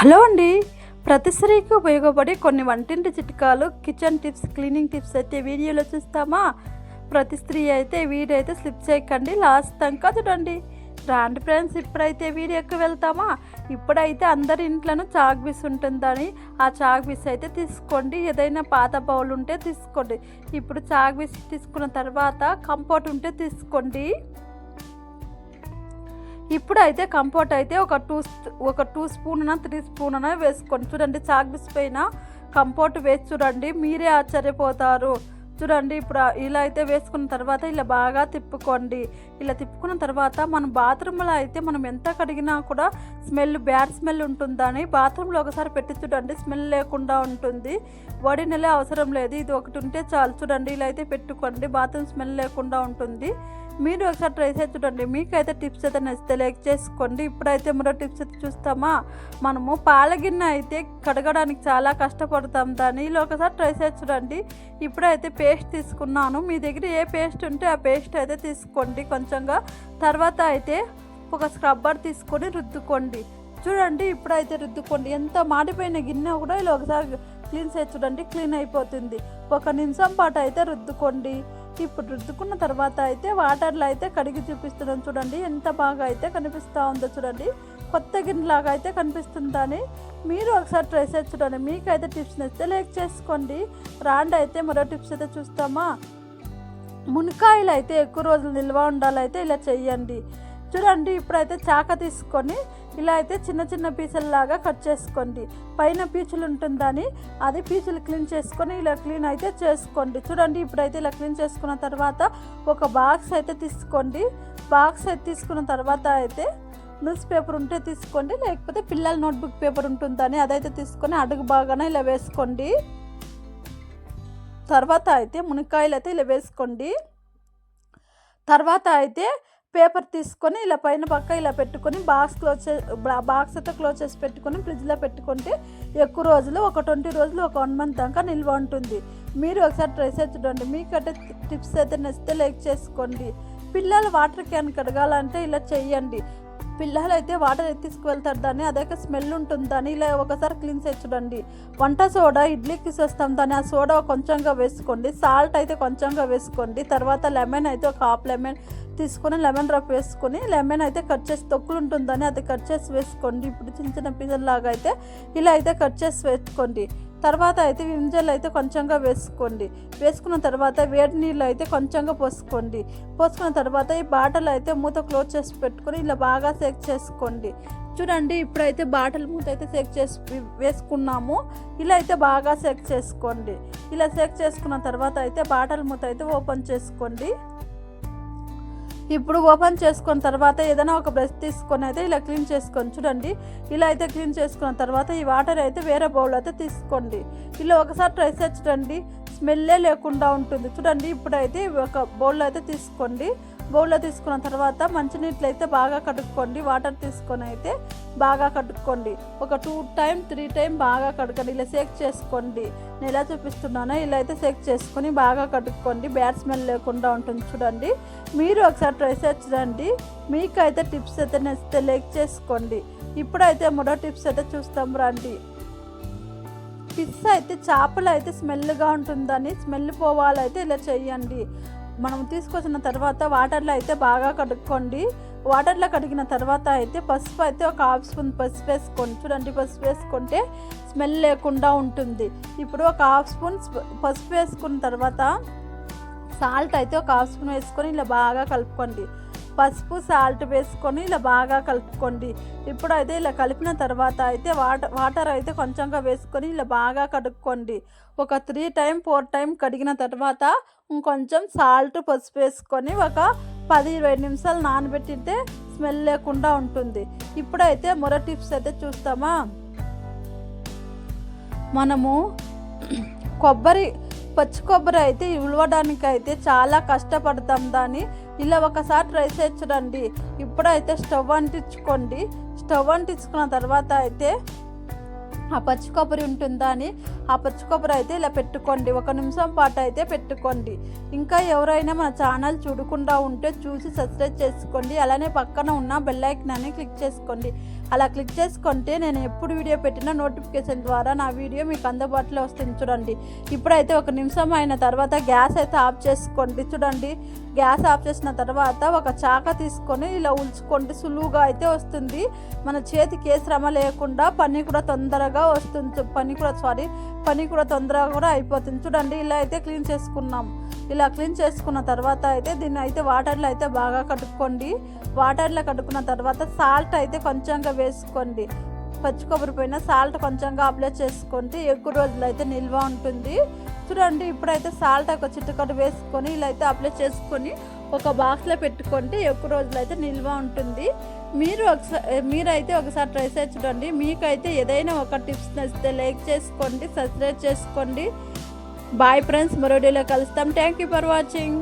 Hello అండి. ప్రతి స్త్రీకి ఉపయోగపడే కొన్ని వంటింటి చిట్కాలు కిచెన్ టిప్స్ క్లీనింగ్ టిప్స్ అయితే వీడియోలో చూస్తామా? ప్రతి స్త్రీ అయితే వీడియో అయితే స్లిప్ చేయకండి లాస్ట్ దాకా చూడండి. రాండి ఫ్రెండ్స్ ఇప్పుడైతే వీడియోకి వెళ్తామా? ఇప్పుడైతే అందరి ఇంట్లోనూ చాక్ పీస్ ఉంటుందని ఆ చాక్ పీస్ అయితే తీసుకోండి. ఏదైనా పాత బౌల్ ఉంటే తీసుకోండి. ఇప్పుడు చాక్ పీస్ తీసుకున్న తర్వాత కంపోర్ట్ ఉంటే తీసుకోండి. ఇప్పుడు అయితే కంపోర్ట్ అయితే ఒక టూ ఒక టూ స్పూన్ అన్న త్రీ స్పూన్ అన్న వేసుకోండి. చూడండి చాక్బిస్ పైన కంపోర్ట్ వేసి చూడండి మీరే ఆశ్చర్యపోతారు. చూడండి ఇప్పుడు ఇలా అయితే వేసుకున్న తర్వాత ఇలా బాగా తిప్పుకోండి. ఇలా తిప్పుకున్న తర్వాత మనం బాత్రూంలో అయితే మనం ఎంత కడిగినా కూడా స్మెల్ బ్యాడ్ స్మెల్ ఉంటుందని బాత్రూంలో ఒకసారి పెట్టి చూడండి స్మెల్ లేకుండా ఉంటుంది. వడి నెల అవసరం లేదు ఇది ఒకటి ఉంటే చాలు. చూడండి ఇలా అయితే పెట్టుకోండి బాత్రూమ్ స్మెల్ లేకుండా ఉంటుంది. మీరు ఒకసారి ట్రై చేసి చూడండి. మీకైతే టిప్స్ అయితే నచ్చితే లైక్ చేసుకోండి. ఇప్పుడైతే మరో టిప్స్ అయితే చూస్తామా? మనము పాలగిన్నె అయితే కడగడానికి చాలా కష్టపడతాం. దాన్ని ఇలా ఒకసారి ట్రై చేసి చూడండి. ఇప్పుడైతే పేస్ట్ తీసుకున్నాను. మీ దగ్గర ఏ పేస్ట్ ఉంటే ఆ పేస్ట్ అయితే తీసుకోండి. కొంచెంగా తర్వాత అయితే ఒక స్క్రబ్బర్ తీసుకొని రుద్దుకోండి. చూడండి ఇప్పుడైతే రుద్దుకోండి. ఎంత మాడిపోయిన గిన్నె కూడా ఇలా ఒకసారి క్లీన్ చేసి చూడండి. క్లీన్ అయిపోతుంది. ఒక నిమిషం పాటు అయితే రుద్దుకోండి. ఇప్పుడు రుద్దుకున్న తర్వాత అయితే వాటర్లో అయితే కడిగి చూపిస్తున్నాను చూడండి. ఎంత బాగా అయితే కనిపిస్తూ ఉందో చూడండి. కొత్త గిన్నెలాగా అయితే కనిపిస్తుందని మీరు ఒకసారి ట్రై చేసి చూడండి. మీకైతే టిప్స్ నచ్చితే లైక్ చేసుకోండి. రాండి అయితే మరో టిప్స్ అయితే చూస్తామా? మునకాయలు అయితే ఎక్కువ రోజులు నిల్వ ఉండాలైతే ఇలా చేయండి చూడండి ఇప్పుడైతే చాక తీసుకొని ఇలా అయితే చిన్న చిన్న పీసుల్లాగా కట్ చేసుకోండి. పైన పీచులు ఉంటుందని అది పీచులు క్లీన్ చేసుకొని ఇలా క్లీన్ అయితే చేసుకోండి. చూడండి ఇప్పుడైతే ఇలా క్లీన్ చేసుకున్న తర్వాత ఒక బాక్స్ అయితే తీసుకోండి. బాక్స్ అయితే తీసుకున్న తర్వాత అయితే న్యూస్ పేపర్ ఉంటే తీసుకోండి. లేకపోతే పిల్లల నోట్బుక్ పేపర్ ఉంటుందని అదైతే తీసుకొని అడుగు బాగానే ఇలా వేసుకోండి. తర్వాత అయితే మునక్కాయలు అయితే ఇలా వేసుకోండి. తర్వాత అయితే పేపర్ తీసుకొని ఇలా పైన పక్క ఇలా పెట్టుకొని బాక్స్ క్లోజ్ చే బాక్స్ అయితే క్లోజ్ చేసి పెట్టుకొని ఫ్రిడ్జ్లో పెట్టుకుంటే ఎక్కువ రోజులు ఒక ట్వంటీ రోజులు ఒక వన్ మంత్ దాకా నిల్వ ఉంటుంది. మీరు ఒకసారి ట్రై చేసి చూడండి. మీకంటే టిప్స్ అయితే నచ్చితే లైక్ చేసుకోండి. పిల్లలు వాటర్ క్యాన్ కడగాలంటే ఇలా చేయండి పిల్లలు అయితే వాటర్ తీసుకువెళ్తారు దాన్ని. అదే స్మెల్ ఉంటుందని ఇలా ఒకసారి క్లీన్ చేసి చూడండి. వంట సోడా ఇడ్లీకి తీసేస్తాం దాన్ని. ఆ సోడా కొంచెంగా వేసుకోండి. సాల్ట్ అయితే కొంచెంగా వేసుకోండి. తర్వాత లెమన్ అయితే ఒక హాఫ్ లెమన్ తీసుకొని లెమన్ రఫ్ వేసుకొని లెమన్ అయితే కట్ చేసి తొక్కులు ఉంటుందని అది కట్ చేసి వేసుకోండి. ఇప్పుడు చిన్న చిన్న పీసల్ లాగా అయితే ఇలా అయితే కట్ చేసి వేసుకోండి. తర్వాత అయితే వింజలు అయితే కొంచెంగా వేసుకోండి. వేసుకున్న తర్వాత వేడి నీళ్ళు అయితే కొంచెంగా పోసుకోండి. పోసుకున్న తర్వాత ఈ బాటలు అయితే మూత క్లోజ్ చేసి పెట్టుకొని ఇలా బాగా సేక్ చేసుకోండి. చూడండి ఇప్పుడైతే బాటల్ మూత అయితే సేక్ చేసి వేసుకున్నాము. ఇలా అయితే బాగా సేక్ చేసుకోండి. ఇలా సేక్ చేసుకున్న తర్వాత అయితే బాటల్ మూత అయితే ఓపెన్ చేసుకోండి. ఇప్పుడు ఓపెన్ చేసుకున్న తర్వాత ఏదైనా ఒక బ్రష్ తీసుకొని అయితే ఇలా క్లీన్ చేసుకొని చూడండి. ఇలా అయితే క్లీన్ చేసుకున్న తర్వాత ఈ వాటర్ అయితే వేరే బౌల్ అయితే తీసుకోండి. ఇలా ఒకసారి ట్రై చేసి చూడండి. స్మెల్లే లేకుండా ఉంటుంది. చూడండి ఇప్పుడైతే ఒక బౌల్ అయితే తీసుకోండి. బౌల్లో తీసుకున్న తర్వాత మంచినీళ్ళు అయితే బాగా కడుక్కోండి. వాటర్ తీసుకొని అయితే బాగా కడుక్కోండి. ఒక టూ టైం త్రీ టైం బాగా కడకండి ఇలా సేక్ చేసుకోండి. నేను ఎలా చూపిస్తున్నానో ఇలా అయితే సేక్ చేసుకొని బాగా కడుక్కోండి. బ్యాడ్ స్మెల్ లేకుండా ఉంటుంది చూడండి. మీరు ఒకసారి ట్రై చేయండి చూడండి మీకు అయితే టిప్స్ అయితే నచ్చితే లేక్ చేసుకోండి. ఇప్పుడైతే మరో టిప్స్ అయితే చూస్తాం రండి. ఫిష్ అయితే చేపలు అయితే స్మెల్గా ఉంటుందని స్మెల్ పోవాలైతే ఇలా చేయండి. మనం తీసుకొచ్చిన తర్వాత వాటర్లో అయితే బాగా కడుక్కోండి. వాటర్లో కడిగిన తర్వాత అయితే పసుపు అయితే ఒక హాఫ్ స్పూన్ పసుపు వేసుకోండి. చూడండి పసుపు వేసుకుంటే స్మెల్ లేకుండా ఉంటుంది. ఇప్పుడు ఒక హాఫ్ స్పూన్ పసుపు వేసుకున్న తర్వాత సాల్ట్ అయితే ఒక హాఫ్ స్పూన్ వేసుకొని ఇలా బాగా కలుపుకోండి. పసుపు సాల్ట్ వేసుకొని ఇలా బాగా కలుపుకోండి. ఇప్పుడు అయితే ఇలా కలిపిన తర్వాత అయితే వాటర్ వాటర్ అయితే కొంచెంగా వేసుకొని ఇలా బాగా కడుక్కోండి. ఒక త్రీ టైం ఫోర్ టైం కడిగిన తర్వాత ఇంకొంచెం సాల్ట్ పసుపు వేసుకొని ఒక పది ఇరవై నిమిషాలు నానబెట్టితే స్మెల్ లేకుండా ఉంటుంది. ఇప్పుడైతే మొర టిప్స్ అయితే చూస్తామా? మనము కొబ్బరి పచ్చి కొబ్బరి అయితే ఇవ్వడానికి అయితే చాలా కష్టపడతాం దాన్ని. ఇలా ఒకసారి ట్రై చేయించడండి ఇప్పుడైతే స్టవ్ అంటించుకోండి. స్టవ్ అంటించుకున్న తర్వాత అయితే ఆ పచ్చి కొబ్బరి ఉంటుందా అని ఆ పచ్చి కొబ్బరి అయితే ఇలా పెట్టుకోండి. ఒక నిమిషం పాటు అయితే పెట్టుకోండి. ఇంకా ఎవరైనా మన ఛానల్ చూడకుండా ఉంటే చూసి సబ్స్క్రైబ్ చేసుకోండి. అలానే పక్కన ఉన్న బెల్ ఐకాన్ని క్లిక్ చేసుకోండి. అలా క్లిక్ చేసుకుంటే నేను ఎప్పుడు వీడియో పెట్టినా నోటిఫికేషన్ ద్వారా నా వీడియో మీకు అందుబాటులో వస్తుంది. చూడండి. ఇప్పుడైతే ఒక నిమిషం అయిన తర్వాత గ్యాస్ అయితే ఆఫ్ చేసుకోండి. చూడండి. గ్యాస్ ఆఫ్ చేసిన తర్వాత ఒక చాక తీసుకొని ఇలా ఉల్చుకోండి సులువుగా అయితే వస్తుంది. మన చేతికి ఏ శ్రమ లేకుండా పని కూడా తొందరగా వస్తుంది. పని కూడా సారీ పని కూడా తొందరగా కూడా అయిపోతుంది. చూడండి ఇలా అయితే క్లీన్ చేసుకున్నాం. ఇలా క్లీన్ చేసుకున్న తర్వాత అయితే దీన్ని అయితే వాటర్లో అయితే బాగా కడుక్కోండి. వాటర్లో కడుక్కున్న తర్వాత సాల్ట్ అయితే కొంచెంగా వేసుకోండి. పచ్చి కొబ్బరి పైన సాల్ట్ కొంచెంగా అప్లై చేసుకుంటే ఎక్కువ రోజులు అయితే నిల్వ ఉంటుంది. చూడండి ఇప్పుడైతే సాల్ట్ ఒక చిట్టుకట్టు వేసుకొని ఇలా అయితే అప్లై చేసుకొని ఒక బాక్స్లో పెట్టుకుంటే ఎక్కువ రోజులు అయితే నిల్వ ఉంటుంది. మీరు ఒకసారి మీరైతే ఒకసారి ట్రై చేసి చూడండి. మీకైతే ఏదైనా ఒక టిప్స్ నచ్చితే లైక్ చేసుకోండి సబ్స్క్రైబ్ చేసుకోండి. బాయ్ ఫ్రెండ్స్ మరో కలుస్తాం. Thank you for watching.